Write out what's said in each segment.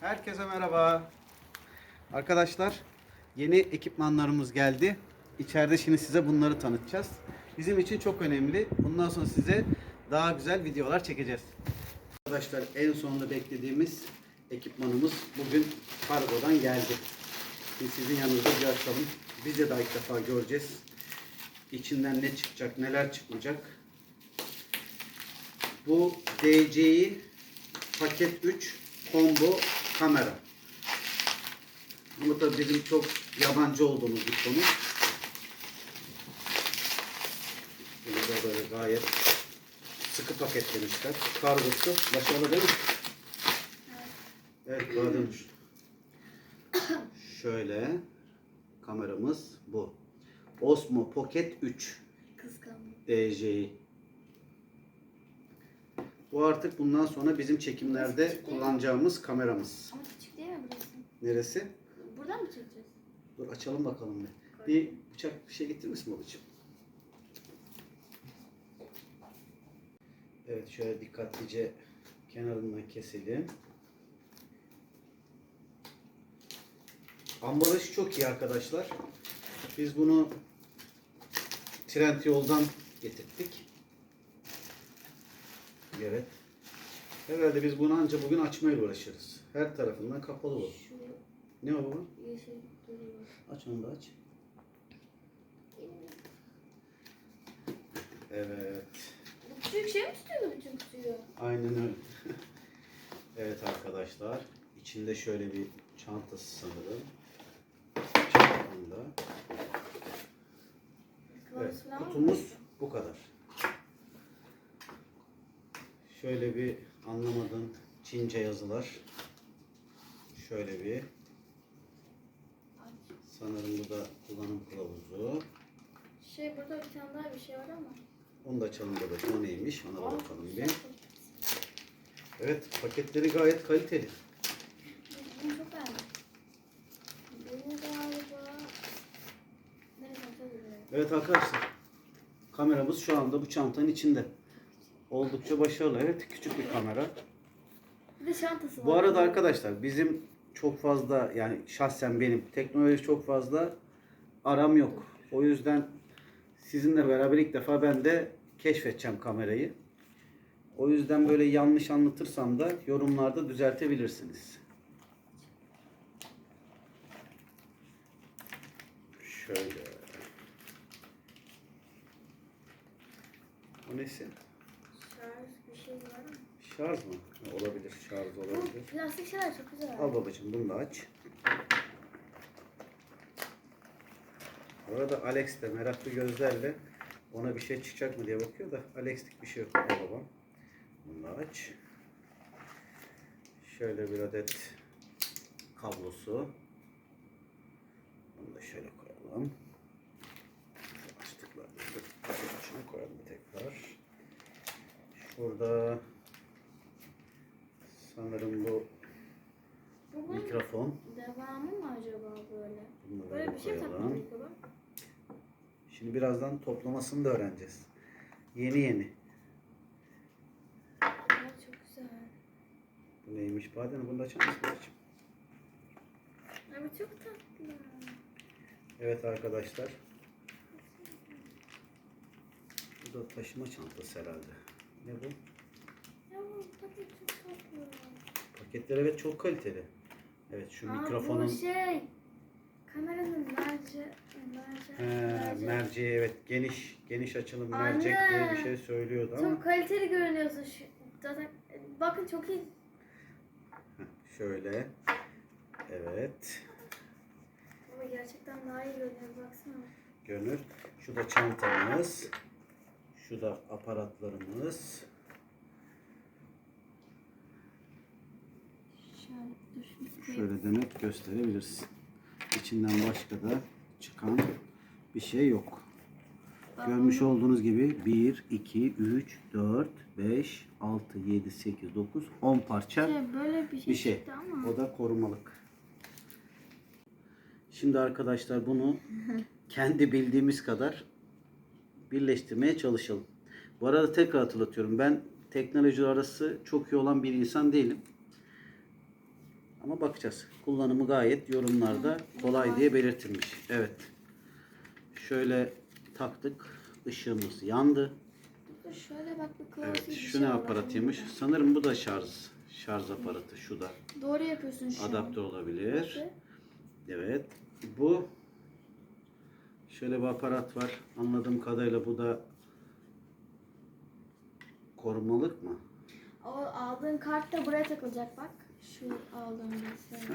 Herkese merhaba. Arkadaşlar yeni ekipmanlarımız geldi. İçeride şimdi size bunları tanıtacağız. Bizim için çok önemli. Bundan sonra size daha güzel videolar çekeceğiz. Arkadaşlar en sonunda beklediğimiz ekipmanımız bugün kargodan geldi. Şimdi sizin yanınızda bir açalım. Biz de daha ilk defa göreceğiz. İçinden ne çıkacak, neler çıkmayacak. Bu DCI paket 3 combo kamera. Bu da bizim çok yabancı olduğumuz bir konu. Bunu da böyle gayet sıkı paketlemişler. Kargosu başarılı değil mi? Evet, daha dönüş. Şöyle kameramız bu. Osmo Pocket 3 Kıskandım. DJI. Bu artık bundan sonra bizim çekimlerde kullanacağımız kameramız. Ama küçük değil mi burası? Neresi? Buradan mı çekeceğiz? Dur açalım bakalım bir. Bir bıçak bir şey getirir misin babacığım? Evet şöyle dikkatlice kenarından keselim. Ambalajı çok iyi arkadaşlar. Biz bunu Trendyol'dan getirdik. Evet. Herhalde biz bunu ancak bugün açmayla uğraşırız. Her tarafından kapalı bu. Şu Ne o baba? yeşil duruyor. Aç onu da aç. Evet. Bu küçük şey mi tutuyor bütün kutuyu? Aynen öyle. evet arkadaşlar. içinde şöyle bir çantası sanırım. Çantamda. Evet, kutumuz bu kadar. Şöyle bir anlamadığım Çince yazılar. Şöyle bir. Sanırım bu da kullanım kılavuzu. Şey burada bir tane daha bir şey var ama. Onu da açalım babacığım. O neymiş? Ona da Aa, bakalım bir. Evet paketleri gayet kaliteli. Bunu çok beğendim. Bunu galiba... Nereye atabilirim? Evet arkadaşlar. Kameramız şu anda bu çantanın içinde. Oldukça başarılı. Evet küçük bir kamera. Bir de çantası var. Bu arada arkadaşlar bizim çok fazla yani şahsen benim teknoloji çok fazla aram yok. O yüzden sizinle beraber ilk defa ben de keşfedeceğim kamerayı. O yüzden böyle yanlış anlatırsam da yorumlarda düzeltebilirsiniz. Şöyle. O nesi? Bir şey var ama. Şarj mı? Ha, Olabilir. Şarj olabilir. Bu plastik şeyler çok güzel. Al babacığım bunu da aç. Bu arada Alex de meraklı gözlerle ona bir şey çıkacak mı diye bakıyor da Alex'lik bir şey yok. Babam. Bunu da aç. Şöyle bir adet kablosu. Bunu da şöyle koyalım. Şu açtıklarını da içine koyalım tekrar. Şurada sanırım bu Bu mikrofon. devamı mı acaba böyle? Bunu Böyle bir şey koyalım. takmak baba? Şimdi birazdan toplamasını da öğreneceğiz. Yeni yeni. Evet çok güzel. Bu neymiş badem? Bunu da açar mısın babacığım? Evet çok tatlı. Evet arkadaşlar. Bu da taşıma çantası herhalde. Ne bu? Ya bu paket çok tatlı. Paketler evet çok kaliteli. Evet şu Aa, mikrofonun Bu şey. Kameranın. Merci. He, merci. merceği evet geniş geniş açılım Anne. mercek diye bir şey söylüyordu ama Çok kaliteli görünüyorsun şu. Zaten bakın çok iyi. Şöyle evet Ama gerçekten daha iyi görünüyor baksana. görünür. Şu da çantamız. Şu da aparatlarımız. Şöyle demek gösterebilirsin. İçinden başka da çıkan bir şey yok. Görmüş olduğunuz gibi 1, 2, 3, 4, 5, 6, 7, 8, 9, 10 parça Şey, böyle bir şey, bir şey. çıktı ama. O da korumalık. Şimdi arkadaşlar bunu kendi bildiğimiz kadar birleştirmeye çalışalım. Bu arada tekrar hatırlatıyorum. Ben teknoloji arası çok iyi olan bir insan değilim. Ama bakacağız. Kullanımı gayet yorumlarda kolay diye belirtilmiş. Evet. Şöyle taktık. Işığımız yandı. Şöyle bak bir Evet. Şu şey ne aparatıymış? Sanırım bu da şarj şarj aparatı. Şu da. Doğru yapıyorsun şu an. Adapte olabilir. Evet. Bu şöyle bir aparat var. Anladığım kadarıyla bu da korumalık mı? O aldığın kart da buraya takılacak bak. Şu aldığın.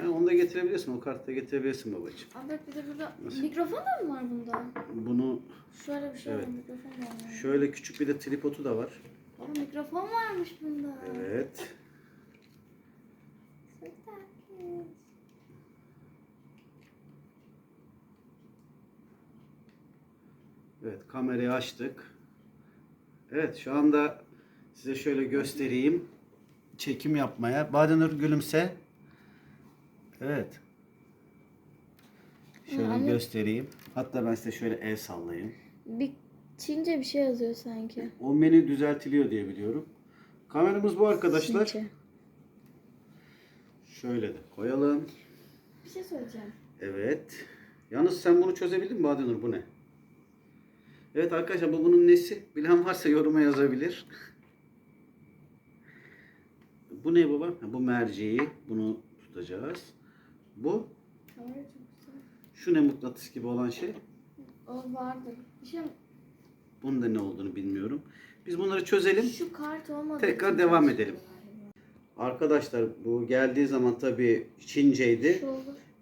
Ha, onu da getirebilirsin. O kartı da getirebilirsin babacığım. Abi bir de burada Nasıl? mikrofon da mı var bunda? Bunu Şöyle bir şey Evet. var mikrofon da var. şöyle küçük bir de tripodu da var. Ama mikrofon varmış bunda. Evet. Çok tatlı. Evet kamerayı açtık. Evet şu anda size şöyle göstereyim. Çekim yapmaya. Badenur gülümse. Evet. Şöyle anne- göstereyim. Hatta ben size şöyle el sallayayım. Bir Çince bir şey yazıyor sanki. O menü düzeltiliyor diye biliyorum. Kameramız bu arkadaşlar. Çince. Şöyle de koyalım. Bir şey söyleyeceğim. Evet. Yalnız sen bunu çözebildin mi Badenur bu ne? Evet arkadaşlar bu bunun nesi? Bilen varsa yoruma yazabilir. Bu ne baba? Bu merceği. Bunu tutacağız. Bu. Şu ne mıknatıs gibi olan şey? O vardı. Bir şey Bunun da ne olduğunu bilmiyorum. Biz bunları çözelim. Şu kart olmadı. Tekrar devam edelim. Arkadaşlar bu geldiği zaman tabii Çinceydi.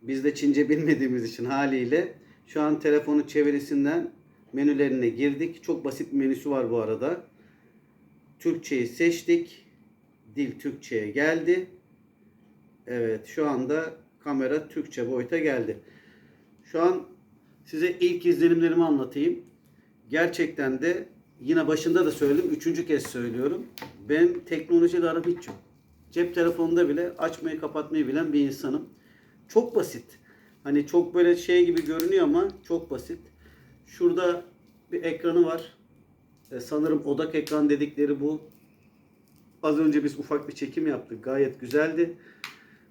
Biz de Çince bilmediğimiz için haliyle şu an telefonun çevirisinden menülerine girdik. Çok basit bir menüsü var bu arada. Türkçeyi seçtik. Dil Türkçe'ye geldi. Evet şu anda kamera Türkçe boyuta geldi. Şu an size ilk izlenimlerimi anlatayım. Gerçekten de yine başında da söyledim. Üçüncü kez söylüyorum. Ben teknolojiyle aram hiç yok. Cep telefonunda bile açmayı kapatmayı bilen bir insanım. Çok basit. Hani çok böyle şey gibi görünüyor ama çok basit. Şurada bir ekranı var. E, sanırım odak ekran dedikleri bu. Az önce biz ufak bir çekim yaptık. Gayet güzeldi.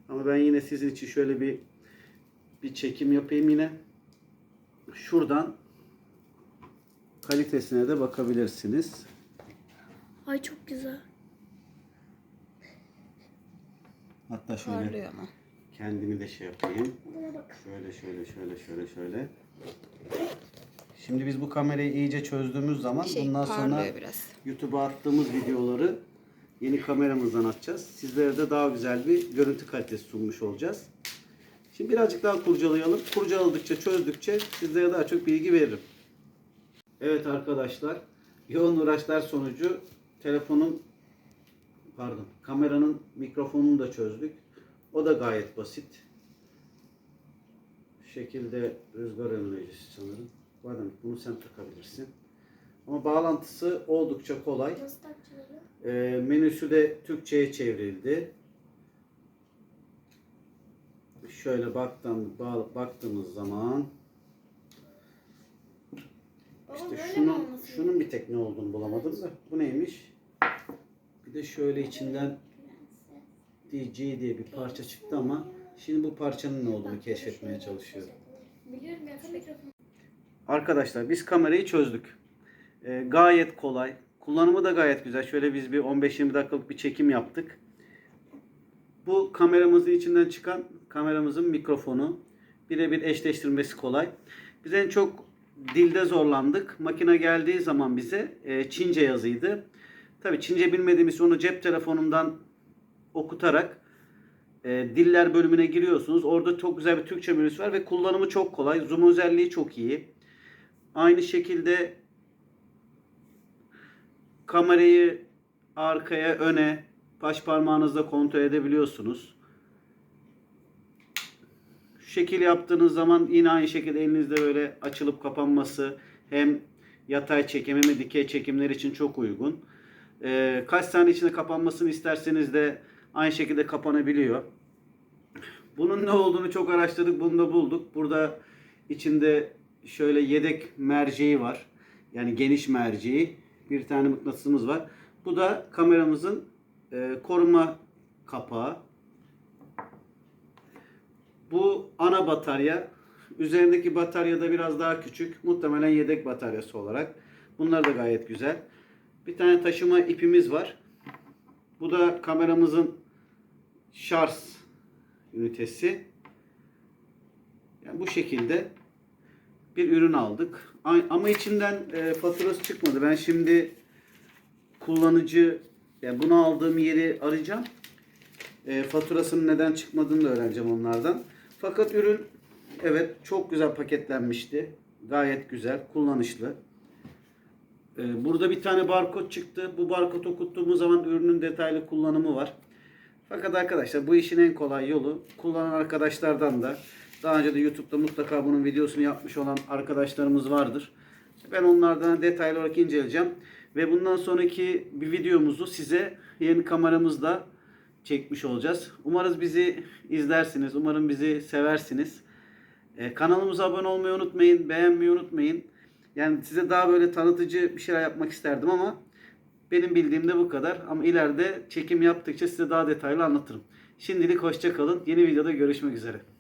Ama ben yine sizin için şöyle bir bir çekim yapayım yine. Şuradan kalitesine de bakabilirsiniz. Ay çok güzel. Hatta şöyle ama. kendimi de şey yapayım. Şöyle şöyle şöyle şöyle şöyle. Şimdi biz bu kamerayı iyice çözdüğümüz zaman Şey, bundan sonra. YouTube'a attığımız videoları yeni kameramızdan atacağız. Sizlere de daha güzel bir görüntü kalitesi sunmuş olacağız. Şimdi birazcık daha kurcalayalım. Kurcaladıkça, çözdükçe sizlere daha çok bilgi veririm. Evet arkadaşlar, yoğun uğraşlar sonucu telefonun pardon, kameranın mikrofonunu da çözdük. O da gayet basit. Şu şekilde rüzgar önleyicisi sanırım. Pardon, bunu sen takabilirsin. Ama bağlantısı oldukça kolay. Nasıl? Ee, menüsü de Türkçe'ye çevrildi. Şöyle baktım, ba- baktığımız zaman işte şunun, şunun bir tek ne olduğunu bulamadım da. Bu neymiş? Bir de şöyle içinden DJ diye bir parça çıktı ama şimdi bu parçanın ne olduğunu keşfetmeye çalışıyorum. Biliyorum ya. Arkadaşlar biz kamerayı çözdük. Ee, gayet kolay. Kullanımı da gayet güzel. Şöyle biz bir 15-20 dakikalık bir çekim yaptık. Bu kameramızın içinden çıkan kameramızın mikrofonu. Birebir eşleştirmesi kolay. Biz en çok dilde zorlandık. Makine geldiği zaman bize e, Çince yazıydı. Tabi Çince bilmediğimiz onu cep telefonumdan okutarak e, diller bölümüne giriyorsunuz. Orada çok güzel bir Türkçe menüsü var ve kullanımı çok kolay. Zoom özelliği çok iyi. Aynı şekilde kamerayı arkaya, öne, baş parmağınızla kontrol edebiliyorsunuz. Şu şekil yaptığınız zaman yine aynı şekilde elinizde böyle açılıp kapanması hem yatay çekim hem de dikey çekimler için çok uygun. Ee, kaç saniye içinde kapanmasını isterseniz de aynı şekilde kapanabiliyor. Bunun ne olduğunu çok araştırdık, bunu da bulduk. Burada içinde şöyle yedek merceği var. Yani geniş merceği. Bir tane mıknatısımız var. Bu da kameramızın e, koruma kapağı. Bu ana batarya. Üzerindeki batarya da biraz daha küçük. Muhtemelen yedek bataryası olarak. Bunlar da gayet güzel. Bir tane taşıma ipimiz var. Bu da kameramızın şarj ünitesi. Yani bu şekilde bir ürün aldık. Ama içinden e, faturası çıkmadı. Ben şimdi kullanıcı yani bunu aldığım yeri arayacağım. E, faturasının neden çıkmadığını da öğreneceğim onlardan. Fakat ürün evet çok güzel paketlenmişti. Gayet güzel, kullanışlı. E, burada bir tane barkod çıktı. Bu barkod okuttuğumuz zaman ürünün detaylı kullanımı var. Fakat arkadaşlar bu işin en kolay yolu kullanan arkadaşlardan da daha önce de YouTube'da mutlaka bunun videosunu yapmış olan arkadaşlarımız vardır. Ben onlardan detaylı olarak inceleyeceğim. Ve bundan sonraki bir videomuzu size yeni kameramızla çekmiş olacağız. Umarız bizi izlersiniz. Umarım bizi seversiniz. Ee, kanalımıza abone olmayı unutmayın. Beğenmeyi unutmayın. Yani size daha böyle tanıtıcı bir şeyler yapmak isterdim ama benim bildiğim de bu kadar. Ama ileride çekim yaptıkça size daha detaylı anlatırım. Şimdilik hoşça kalın. Yeni videoda görüşmek üzere.